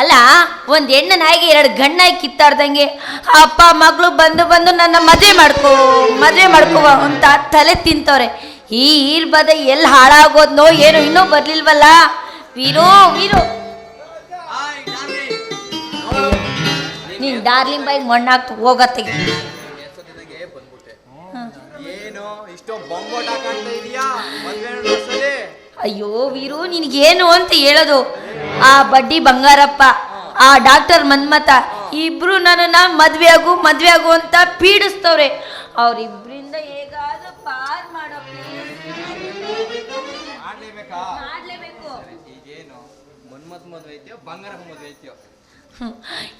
ಅಲ್ಲ ಒಂದ್ ಹೆಣ್ಣು ನಾಯಿಗೆ ಎರಡು ಗಣ್ಣಾಗಿ ಕಿತ್ತಾಡ್ದಂಗೆ ಅಪ್ಪ ಮಗಳು ಬಂದು ಬಂದು ನನ್ನ ಮದುವೆ ಮಾಡ್ಕೋ ಮದುವೆ ಮಾಡ್ಕೋ ಅಂತ ತಲೆ ತಿಂತವ್ರೆ. ಈ ಈರ್ಬದ ಎಲ್ಲಿ ಹಾಳಾಗೋದ್ನೋ ಏನೋ ಇನ್ನೂ ಬರ್ಲಿಲ್ವಲ್ಲ? ವೀರೋ ವೀರೋ. ನೀನ್ ಡಾರ್ಲಿಂಗ್ ಬಾಯಿಗೆ ಮಣ್ಣಾಗ್ತು ಹೋಗತ್ತೆ. ಅಯ್ಯೋ ವೀರು ನಿನಗೇನು ಅಂತ ಹೇಳೋದು? ಆ ಬಡ್ಡಿ ಬಂಗಾರಪ್ಪ ಆ ಡಾಕ್ಟರ್ ಮನ್ಮತ ಇಬ್ರು ನನ್ನನ್ನ ಮದ್ವೆ ಆಗು ಮದ್ವೆ ಆಗು ಅಂತ ಪೀಡಿಸ್ತವ್ರೆ. ಅವ್ರಿಬ್ರಿಂದ ಹೇಗಾದ್ರೂ ಪಾರ್ ಮಾಡೋ ಮಾಡ್ಲೇಬೇಕಾ.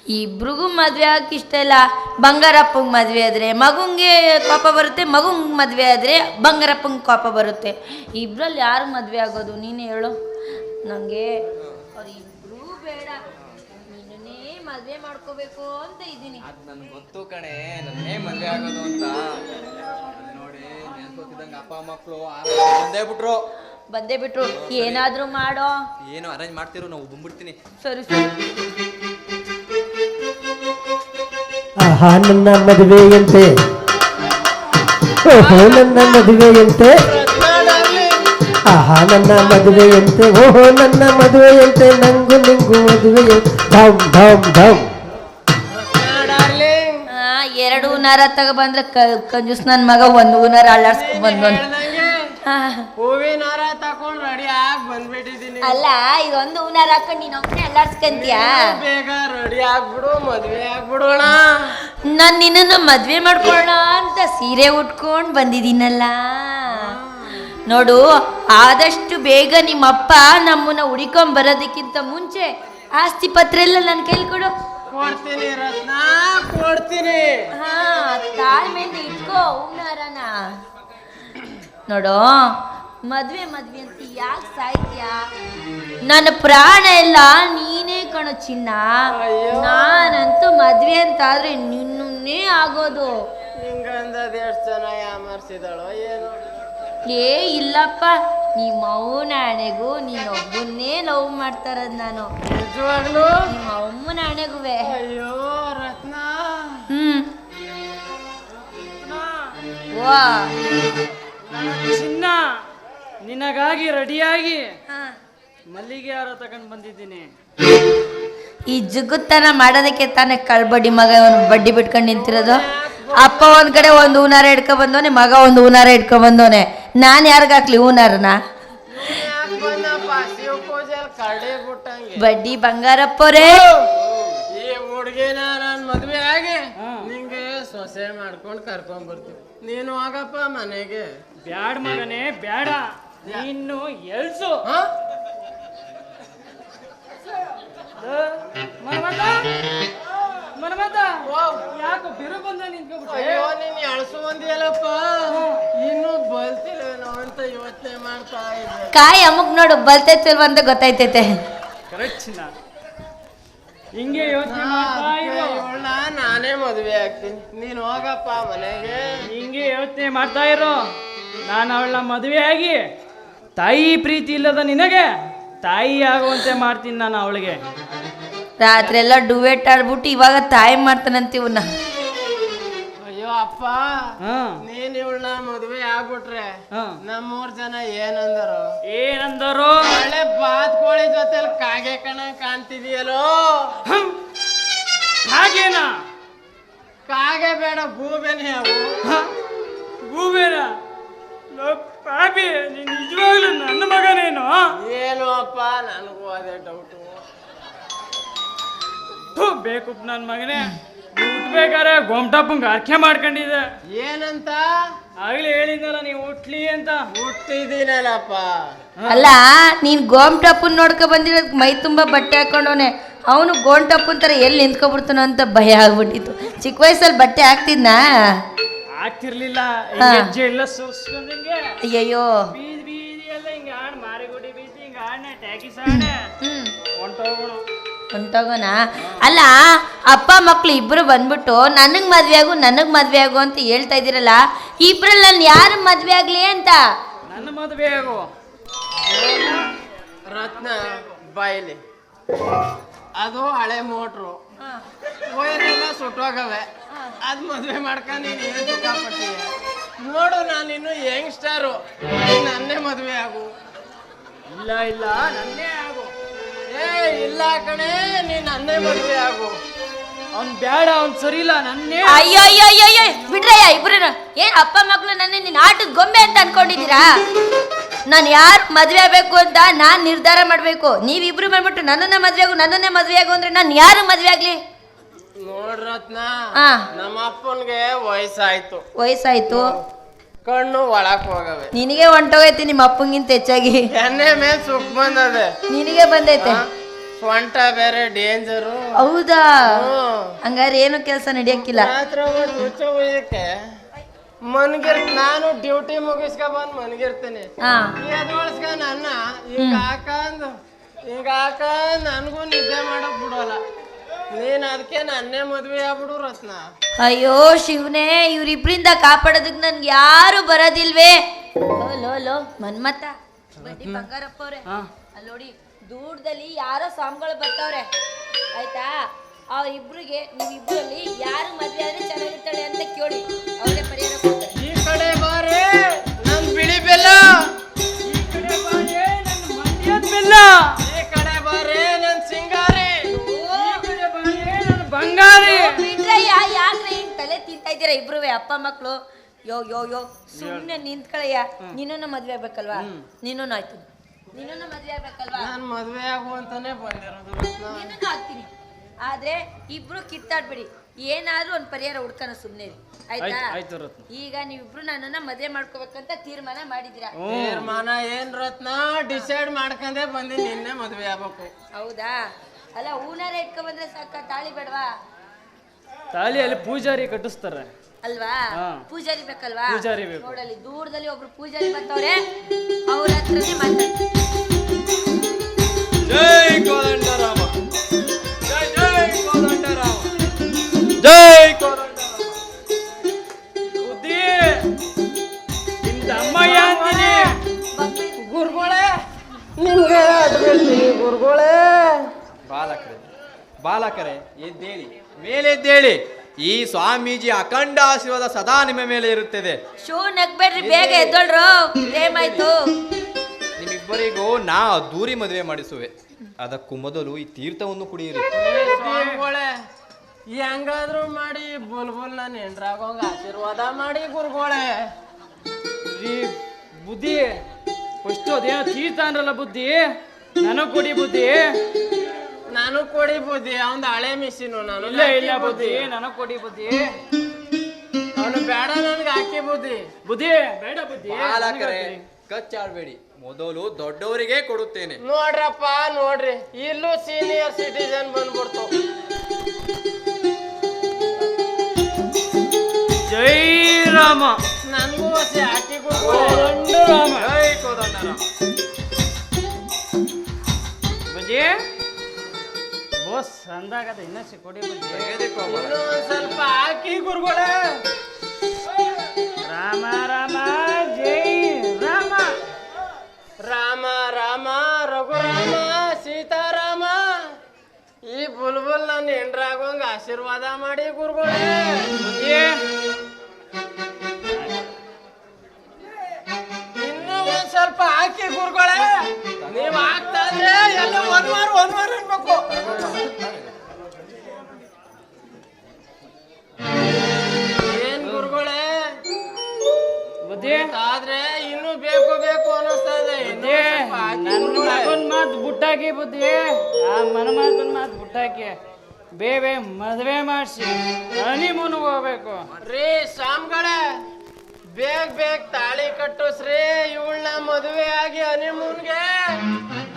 ಇಬ್ರಿಗೂ ಮದ್ವೆ ಆಗಕ್ಕೆ ಇಷ್ಟ ಇಲ್ಲ. ಬಂಗಾರಪ್ಪಂಗೆ ಮದ್ವೆ ಆದ್ರೆ ಮಗುಂಗೆ ಕೋಪ ಬರುತ್ತೆ ಮಗುಂಗೆ ಮದ್ವೆ ಆದ್ರೆ ಬಂಗಾರಪ್ಪಂಗೆ ಕೋಪ ಬರುತ್ತೆ. ಇಬ್ರಲ್ಲಿ ಯಾರು ಮದ್ವೆ ಆಗೋದು? ನೀನು ಹೇಳು. ನನಗೆ ಅವ್ರಿಬ್ರೂ ಬೇಡ. ನಿನ್ನೇ ಮದ್ವೆ ಮಾಡ್ಕೋಬೇಕು ಅಂತ ಇದ್ದೀನಿ. ಅದ್ ನನ್ ಗೊತ್ತು ಕಣೆ ನನ್ನೇ ಮದ್ವೆ ಆಗೋದು ಅಂತ. ಅದ್ ನೋಡಿ ನೆನ್ಸ್ಕೊತಿದ್ದಂಗೆ ಅಪ್ಪ ಮಕ್ಕಳು ಬಂದೇ ಬಿಟ್ರು. ಬಂದೇ ಬಿಟ್ರು. ಏನಾದ್ರೂ ಮಾಡೋ. ಏನು ಅರೇಂಜ್ ಮಾಡ್ತಿರು ನಾವು ಬಂದ್ಬಿಡ್ತೀನಿ. ಸರಿ ಸರಿ. ಆಹಾ ನನ್ನ ಮದುವೆಯಂತೆ. ಓಹೋ ನನ್ನ ಮದುವೆಯಂತೆ. ಆಹಾ ನನ್ನ ಮದುವೆಯಂತೆ ಓಹೋ ನನ್ನ ಮದುವೆಯಂತೆ ನಂಗು ನಿಂಗು ಮದುವೆಯ. ಧಮ್ ಧಮ್ ಧಮ್. ಆ, ಎರಡು ತಗ ಬಂದ್ರೆ ಕಂಜುಸ್ ನನ್ನ ಮಗ ಒಂದು ನರ ಅಳ್ಳಾಡ್ಸ್ಕೊಂಡ್ ಬಂದ್ ಹೂವಿನಾರ ತಕೊಂಡ್ ರೆಡಿ ಆಗಿ ಬಂದ್ಬಿಟ್ಟಿದೀನಿ. ಅಲ್ಲ ಇದೊಂದು ಹೂನಾರ ಹಾಕೊಂಡು ನೀನು ಒಬ್ಬನೇ ಅಲ್ಲಾಡ್ಸ್ಕಂತೀಯಾ? ಬೇಗ ರೆಡಿ ಆಗ್ಬಿಡು ಮದ್ವೆ ಆಗ್ಬಿಡೋಣ. ನಾನ್ ನಿನ್ನನ್ನು ಮದ್ವೆ ಮಾಡ್ಕೊಳ್ಳೋಣ ಅಂತ ಸೀರೆ ಉಟ್ಕೊಂಡ್ ಬಂದಿದ್ದೀನಲ್ಲ. ನೋಡು ಆದಷ್ಟು ಬೇಗ ನಿಮ್ಮಪ್ಪ ನಮ್ಮನ್ನ ಹುಡಿಕೊಂಡ್ ಬರೋದಕ್ಕಿಂತ ಮುಂಚೆ ಆಸ್ತಿ ಪತ್ರ ಎಲ್ಲ ನನ್ನ ಕೈಲಿ ಕೊಡು. ಕೊಡ್ತೀನಿ ರತ್ನ ಕೊಡ್ತೀನಿ. ಹಾ ತಾಳ್ಮೆಯಿಂದ ಇಟ್ಕೋ ಹೂನಾರನ ನೋಡು ಮದ್ವೆ ಮದ್ವೆ ಅಂತ ಯಾಕೆ ಸಾಯ್ತೀಯಾ? ನನ್ನ ಪ್ರಾಣ ಎಲ್ಲ ನೀನೇ ಕಣ ಚಿನ್ನ. ನಾನಂತೂ ಮದ್ವೆ ಅಂತ ಆದ್ರೆ ನಿನ್ನೇ ಆಗೋದು. ಹಿಂಗಂದದ ಎಷ್ಟು ಜನ ಯಾಮರ್ಸಿದಳೋ ಏನು. ಏ ಇಲ್ಲಪ್ಪ. ನಿಮ್ಮ ಅವನ ಹಣೆಗೂ ನೀನೊಬ್ಬನ್ನೇ ಲವ್ ಮಾಡ್ತಾರದ್ ನಾನು. ನಿಜವಾಗ್ಲು? ನಿಮ್ಮ ಅಮ್ಮನ ಹಣೆಗುವೆ ಅಯ್ಯೋ ರತ್ನ. ಹ್ಮ್. ವಾ. ಚಿನ್ನ ನಿನಗಾಗಿ ರೆಡಿಯಾಗಿ ಹಾ. ಮಲ್ಲಿಗೆ ಯಾರೋ ತಗೊಂಡ್ ಬಂದಿದ್ದೀನಿ. ಈ ಜುಗುತ್ತನ ಮಾಡೋದಕ್ಕೆ ತಾನೇ ಕಳ್ಬಡ್ಡಿ ಮಗ ಒಂದು ಬಡ್ಡಿ ಬಿಟ್ಕೊಂಡು ನಿಂತಿರೋದು. ಅಪ್ಪ ಒಂದ್ ಕಡೆ ಒಂದು ಹೂನಾರ ಇಟ್ಕೊಂಡ್ ಬಂದವನೆ ಮಗ ಒಂದು ಹೂನಾರ ಇಟ್ಕೊಂಡ್ ಬಂದವನೆ. ನಾನು ಯಾರಿಗಾಕ್ಲಿ ಹೂನಾರನ? ಬಡ್ಡಿ ಬಂಗಾರಪ್ಪರೇ. ಈ ಹುಡ್ಗಿನ ನನ್ನ ಮದುವೆ ಆಗಿ ನಿಂಗೆ ಸೊಸೆ ಮಾಡ್ಕೊಂಡು ಕರ್ಕೊಂಡ್ ಬರ್ತೀನಿ. ನೀನು ಆಗಪ್ಪ ಮನೆಗೆ. ಬ್ಯಾಡ ಮಗನೇ ಬ್ಯಾಡ. ನೀನು ಎಲ್ಸು. ಹ? ಮನ್ಮತ ಯಾಕೋ ಬಿರು ಬಂದ ಅಯ್ಯೋ ನೀನ್ ಎಳ್ಸು ಬಂದಿಯಲ್ಲಪ್ಪ ಇನ್ನು ಬಲ್ತಿಲ್ವೇನೋ ಅಂತ ಯೋಚನೆ ಮಾಡ್ತಾ ಇದ್ದೆ. ಕಾಯಿ ಅಮುಕ್ ನೋಡು ಬಲ್ತೈತಿಲ್ವ ಅಂತ ಗೊತ್ತಾಯ್ತೈತೆ. ಕರೆಕ್ಟ್ ಹಿಂಗೆ ಯೋಚನೆ ಮಾಡ್ತಾ ಇರು. ಇವಳನ್ನ ನಾನೇ ಮದುವೆ ಆಗ್ತೀನಿ. ನೀನ್ ಹೋಗಪ್ಪ ಮನೆಗೆ. ಹಿಂಗೆ ಯೋಚನೆ ಮಾಡ್ತಾ ಇರೋ. ನಾನು ಅವಳನ್ನ ಮದುವೆ ಆಗಿ ತಾಯಿ ಪ್ರೀತಿ ಇಲ್ಲದ ನಿನಗೆ ತಾಯಿ ಆಗುವಂತೆ ಮಾಡ್ತೀನಿ ನಾನು ಅವಳಿಗೆ. ರಾತ್ರಿ ಎಲ್ಲ ಡುವೆಟ್ ಆಡ್ಬಿಟ್ಟು ಇವಾಗ ತಾಯಿ ಮಾಡ್ತಾನಂತ ಇವನ್ನ ಅಯ್ಯೋ ಅಪ್ಪ ನೀನ್ ಇವಳನ್ನ ಮದುವೆ ಆಗ್ಬಿಟ್ರೆ ನಮ್ಮೂರ್ ಜನ ಏನಂದರು? ಏನಂದರು? ಒಳ್ಳೆ ಬಾತ್ ಕೋಳಿ ಜೊತೆಲಿ ಕಾಗೆ ಕಣ ಕಾಣ್ತಿದೀಯಲೋ. ಹಾಗೇನಾ ಕಾಗೆ ಬೇಡ ಗೂಬೆನೆ ಅವು? ಗೂಬೇನ? ಪಾಪಿ ನೀನ್ ನಿಜವಾಗ್ಲೂ ನನ್ನ ಮಗನೇನು? ಏನು ಅಪ್ಪ ನನಗೂ ಅದೇ ಡೌಟು ಬೇಕು ನನ್ನ ಮಗನೇ. ಹುಟ್ಬೇಕಾರೆ ಗೊಮ್ಟಪ್ಪ ಅರ್ಕೆ ಮಾಡ್ಕೊಂಡಿದ್ದೆ. ಏನಂತ? ಆಗ್ಲೇ ಹೇಳಿದ್ನಲ್ಲ ನೀವು ಹುಟ್ಲಿ ಅಂತ. ಹುಟ್ಟಿದೀನಲ್ಲಪ್ಪ ಅಲ್ಲ ನೀನ್ ಗೋಮ್ಟಪ್ಪನ್ ನೋಡ್ಕೊ ಬಂದಿರೋದ್ ಮೈ ತುಂಬಾ ಬಟ್ಟೆ ಹಾಕೊಂಡವನೆ. ಅವನು ಗೋಂಟಪ್ಪನ್ ತರ ಎಲ್ಲಿ ನಿಂತ್ಕೊಬಿಡ್ತಾನೋ ಅಂತ ಭಯ ಆಗ್ಬಿಟ್ಟಿತ್ತು. ಚಿಕ್ಕ ವಯಸ್ಸಲ್ಲಿ ಬಟ್ಟೆ ಹಾಕ್ತಿದ್ನಾ? ಆಗ್ತಿರ್ಲಿಲ್ಲ. ಹೆಜ್ಜೆ ಎಲ್ಲ ಸುರ್ಸ್ಕೊಂಡಂಗೆ ಅಯ್ಯಯ್ಯೋ. ಬೀದಿ ಬೀದಿ ಎಲ್ಲ ಹಿಂಗೆ ಆಡ್ ಮಾರಿಗುಡಿ ಬೀದಿ ಹಿಂಗೆ ಆಡ್ನೆ ಆಡ್ನೆ ಹ್ಮ್. ಹೊಂಟೋಗೋಣ ಅಲ್ಲ, ಅಪ್ಪ ಮಕ್ಳು ಇಬ್ರು ಬಂದ್ಬಿಟ್ಟು ನನಗೆ ಮದ್ವೆ ಆಗು, ನನಗೆ ಮದ್ವೆ ಆಗು ಅಂತ ಹೇಳ್ತಾ ಇದ್ದೀರಲ್ಲ ಇಬ್ರಲ್ಲಿ ನಾನು ಯಾರು ಮದ್ವೆ ಆಗ್ಲಿ ಅಂತ? ನನ್ನ ಮದುವೆ ಆಗು. ರತ್ನ, ಬಾಯಿಲಿ. ಅದು ಹಳೆ ಮೋಟ್ರು. ವೈರೆಲ್ಲ ಸುಟ್ಟೋಗವೆ ಅದು ಮದ್ವೆ ಮಾಡ್ಕೊಂಡು ನೋಡು ನಾನಿನ್ನು ಯಂಗ್ಸ್ಟರು. ನನ್ನೇ ಮದ್ವೆ ಆಗು. ಇಲ್ಲ ಇಲ್ಲ, ನನ್ನೇ ಏ, ಇಲ್ಲ ಕಣೆ, ನೀನ್ ನನ್ನೇ ಮದುವೆ ಆಗು. ಅವ್ನ್ ಬೇಡ ಅವ್ನ್ ಸರಿ ಇಲ್ಲ ನನ್ನೇ ಅಯ್ಯೋ ಅಯ್ಯೋ ಅಯ್ಯೋ ಅಯ್ಯೋ ಬಿಡ್ರಯ್ಯ ಇಬ್ರು ಏನ್ ಅಪ್ಪ ಮಕ್ಳು ನನ್ನ ನಿನ್ನ ಆಟದ ಗೊಂಬೆ ಅಂತ ಅನ್ಕೊಂಡಿದ್ದೀರಾ ನಾನು ಯಾರು ಮದ್ವೆ ಆಗಬೇಕು ಅಂತ ನಾನು ನಿರ್ಧಾರ ಮಾಡ್ಬೇಕು ನೀವಿಬ್ರು ಬಂದ್ಬಿಟ್ಟು ನನ್ನನ್ನ ಮದ್ವೆ ಆಗು. ನನ್ನನ್ನೇ ಮದ್ವೆ ಆಗು ಅಂದ್ರೆ ನಾನು ಯಾರು ಮದ್ವೆ ಆಗ್ಲಿ ನೋಡ್ರತ್ನ ಹಾ ನಮ್ಮ ಅಪ್ಪನ್ಗೆ ವಯಸ್ಸಾಯ್ತು ವಯಸ್ಸಾಯ್ತು ಕಣ್ಣು ಒಳಕ್ ಹೋಗವೆ. ನಿನಗೆ ಹೊಂಟೋಗೈತಿ ನಿಮ್ಮ ಅಪ್ಪಂಗಿಂತ ಹೆಚ್ಚಾಗಿ. ಎಣ್ಣೆ ಮೇಲೆ ಸುಖ ಬಂದದೆ. ನಿನಗೆ ಬಂದೈತೆ. ಸೊಂಟ ಬೇರೆ ಡೇಂಜರು. ಹೌದಾ? ಹಂಗಾರೆ ಏನು ಕೆಲಸ ನಡೆಯಕ್ಕಿಲ್ಲ. ರಾತ್ರಿ ಹೊತ್ತು ಹುಚ್ಚ ಒಯ್ಯಕ್ಕೆ ಮನ್ಗಿರ್ ನಾನು ಡ್ಯೂಟಿ ಮುಗಿಸ್ಕ ಬಂದ್ ಮನ್ಗಿರ್ತೀನಿ. ಹಾ. ಎದ್ವಳ್ಸ್ಕ ನನ್ನ. ಹಿಂಗ ಹಾಕಂದು ಹಿಂಗ ಹಾಕಂದ್ ನನ್ಗೂ ನಿದ್ದೆ ಮಾಡಕ್ ಬಿಡೋಲ್ಲ. ನೀನ್ ಅದಕ್ಕೆ ನನ್ನೇ ಮದ್ವೆ ಆಗ್ಬಿಡು ರತ್ನ. ಅಯ್ಯೋ ಶಿವನೇ ಇವ್ರಿಬ್ರಿಂದ ಕಾಪಾಡೋದಕ್ ನನ್ಗೆ ಯಾರು ಬರೋದಿಲ್ವೇ? ಲೋ ಲೋ ಲೋ ಮನ್ಮತ್ತ ಬಡ್ಡಿ ಬಂಗಾರಪ್ಪ ಅವ್ರೆ. ಅಲ್ಲಿ ನೋಡಿ ದೂರದಲ್ಲಿ ಯಾರೋ ಸ್ವಾಮಿಗಳು ಬರ್ತಾವ್ರೆ. ಆಯ್ತಾ? ಅವ್ರ ಇಬ್ರಿಗೆ ನೀವಿಬ್ರಲ್ಲಿ ಯಾರು ಮದ್ವೆ ಆದ್ರೆ ಚೆನ್ನಾಗಿರ್ತಾಳೆ ಅಂತ ಕೇಳಿ. ಅವರೇ ಪರಿಹಾರ ಕೊಡ್ತಾರೆ. ಈ ಕಡೆ ಬಾರೆ. ಯೋ ಯೋ ಯೋ ಸುಮ್ನೆ ನಿಂತ್ಕಳಯ್ಯ. ನೀನು ಮದ್ವೆ ಆಗ್ಬೇಕಲ್ವಾ? ನೀನು ಆಯ್ತು. ನೀನು ಮದ್ವೆ ಆಗ್ಬೇಕಲ್ವಾ? ನಾನ್ ಮದ್ವೆ ಆಗು ಅಂತಾನೆ ಬಂದಿರೋದು ಆಗ್ತೀನಿ. ಆದ್ರೆ ಇಬ್ರು ಕಿತ್ತಾಡ್ಬಿಡಿ. ಏನಾದ್ರೂ ಒಂದ್ ಪರಿಹಾರ ಹುಡ್ಕನ ಸುಮ್ನೆ ಆಯ್ತಾ? ಆಯ್ತು ಆಯ್ತು ರತ್ನ. ಈಗ ನೀವಿಬ್ರು ನನ್ನನ್ನ ಮದ್ವೆ ಮಾಡ್ಕೋಬೇಕಂತ ತೀರ್ಮಾನ ಮಾಡಿದಿರಾ ತೀರ್ಮಾನ ಏನ್ ರತ್ನ? ಡಿಸೈಡ್ ಮಾಡ್ಕೊಂಡೆ ಬಂದಿ ನಿನ್ನೆ ಮದ್ವೆ ಆಗ್ಬೇಕು. ಹೌದಾ? ಅಲ್ಲ ಹೂನಾರ ಇಟ್ಕೊ ಬಂದ್ರೆ ಸಾಕ ತಾಳಿ ಬೇಡವಾ? ಅಲ್ಲಿ ಪೂಜಾರಿ ಕಟ್ಟಿಸ್ತಾರೆ. ಅಲ್ವಾ. ಪೂಜಾರಿ ಬೇಕಲ್ವಾ? ಪೂಜಾರಿ ಬೇಕು. ನೋಡಲ್ಲಿ ದೂರದಲ್ಲಿ ಒಬ್ರು ಪೂಜಾರಿ ಬರ್ತಾವ್ರೆ ಅವ್ರ ಹತ್ರನೇ ಮಾತಾಡ್ತಾರೆ ಜೈ ಕೋದಂಡರಾಮ. ಜೈ ಜೈ ಕೋದಂಡರಾಮ. ಜೈ ಕೋದಂಡರಾಮ. ಬುದ್ಧಿ. ನಿಮ್ದು ಅಮ್ಮಯ್ಯ ಅಂತೀನಿ ಗುರುಗಳೇ. ನಿಮ್ಗೆ ಅಡ್ಬೇಕು ಗುರುಗಳೇ. ಬಾಲಕರೇ ಬಾಲಕರೇ ಎದ್ದೇಳಿ ಮೇಲೆ ಎದ್ದೇಳಿ ಈ ಸ್ವಾಮೀಜಿ ಅಖಂಡ ಆಶೀರ್ವಾದ ಸದಾ ನಿಮ್ಮ ಮೇಲೆ ಇರುತ್ತದೆ. ಶೂ ನಗ್ಬೇಡ್ರಿ ಬೇಗ ಎದ್ದೊಳ್ರು. ಏಮಾಯ್ತು ನಿಮ್ಮಿಬ್ಬರಿಗೂ ನಾ ಅದ್ದೂರಿ ಮದುವೆ ಮಾಡಿಸುವೆ. ಅದಕ್ಕೂ ಮೊದಲು ಈ ತೀರ್ಥವನ್ನು ಕುಡಿಯಿರಿ. ಸ್ವಾಮಿಗಳೇ ಹೆಂಗಾದ್ರೂ ಮಾಡಿ ಬುಲ್ಬುಲ್ ನಾನು ಹೆಂಡ್ರಾಗೋಂಗ ಆಶೀರ್ವಾದ ಮಾಡಿ ಗುರುಗೋಳೆ. ಈ ಬುದ್ಧಿ ಫಸ್ಟ್ ಅದೇ ತೀರ್ಥ ಅಂದ್ರಲ್ಲ ಬುದ್ಧಿ? ನನಗೆ ಕೊಡಿ ಬುದ್ಧಿ. ನಾನು ಕೊಡಿ ಬುದ್ಧಿ ಅವನ್ ಹಳೆ ಮಿಷಿನ್ ನಾನು ಇಲ್ಲ ಇಲ್ಲ ಬುದ್ಧಿ ನನಗ್ ಕೊಡಿ ಬುದ್ಧಿ. ಅವನು ಬೇಡ ನನ್ಗೆ ಹಾಕಿ ಬುದ್ಧಿ. ಬುದ್ಧಿ ಬೇಡ ಬುದ್ಧಿ. ಬಾಲಕರೇ ಕಚ್ಚಾಡ್ಬೇಡಿ. ಮೊದಲು ದೊಡ್ಡವರಿಗೆ ಕೊಡುತ್ತೇನೆ. ನೋಡ್ರಪ್ಪ ನೋಡ್ರಿ. ಇಲ್ಲೂ ಸೀನಿಯರ್ ಸಿಟಿಜನ್ ಬಂದ್ಬಿಡ್ತು. ಜೈ ರಾಮ. ನನ್ಗೂ ಹೊಸಿ ಹಾಕಿ ರಾಮ. ಬೋಸ್ ಅಂದಾಗದ ಇನ್ನಷ್ಟು ಕೊಡಿ ಇನ್ನೂ ಸ್ವಲ್ಪ ಹಾಕಿ ಗುರುಗಳ. ರಾಮ ರಾಮ ಜೈ ರಾಮ. ರಾಮ ರಾಮ ರಘುರಾಮ ಸೀತಾರಾಮ. ಈ ಬುಲ್ಬುಲ್ ನನ್ನ ಹೆಂಡ್ರಾಗೋಂಗ ಆಶೀರ್ವಾದ ಮಾಡಿ ಗುರುಗಳೇ. ಇನ್ನೂ ಒಂದ್ ಸ್ವಲ್ಪ ಹಾಕಿ ಗುರುಗಳೇ. ನೀವ್ ಹಾಕ್ತಾ ಇದ್ರೆ ಎಲ್ಲ ಒಂದ್ ವಾರ ಆದ್ರೆ ಇನ್ನೂ ಬೇಕು ಬೇಕು ಅನ್ನಿಸ್ತಾ ಇದೆ. ಬುದ್ಧಿ ನನ್ನ. ಮಗನ್ ಮಾತು ಬುಟ್ಟಾಕಿ ಬುದ್ಧಿ. ಆ ಮನ ಮಾತನ್ ಮಾತು ಬುಟ್ಟಾಕಿ. ಬೇಬೆ ಮದುವೆ ಮಾಡಿಸಿ. ಹನಿಮೂನ್ ಹೋಗ್ಬೇಕು. ರೀ ಸ್ವಾಮಿಗಳೇ ಬೇಗ ಬೇಗ ತಾಳಿ ಕಟ್ಟಿಸ್ರಿ. ಇವಳನ್ನ ಮದುವೆ ಆಗಿ ಹನಿಮೂನ್ಗೆ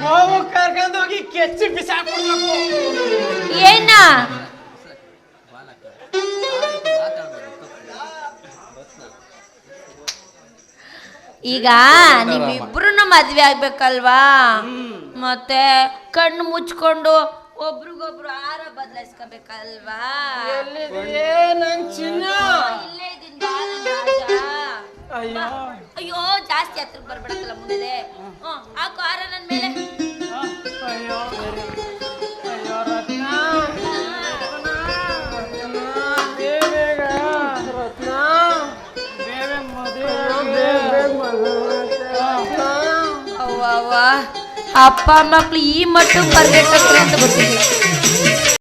ಹೋಗಿ ಕರ್ಕೊಂಡೋಗಿ ಕೆಚ್ಚಿ ಬಿಸಾಕ್ಬಿಡ್ಬೇಕು ಏನ? ಈಗ ನೀವಿಬ್ರು ಮದ್ವೆ ಆಗ್ಬೇಕಲ್ವಾ? ಮತ್ತೆ ಕಣ್ಣು ಮುಚ್ಕೊಂಡು ಒಬ್ರಿಗೊಬ್ರು ಆರ ಬದಲಾಯಿಸ್ಕೋಬೇಕಲ್ವಾ. ಅಯ್ಯೋ ಅಯ್ಯೋ. ಜಾಸ್ತಿ ಹತ್ರ ಬರ್ಬೇಡಕ್ಕಲ್ಲ ಮುಂದೆ ಆ ಹಾಕು ಆರ ನನ್ ಮೇಲೆ. ಅಪ್ಪ ಮಕ್ಳು ಈ ಮಟ್ಟಕ್ಕೆ ಬರ್ಗೆಟ್ಟಕ್ರೆ ಅಂತ ಗೊತ್ತಿಲ್ಲ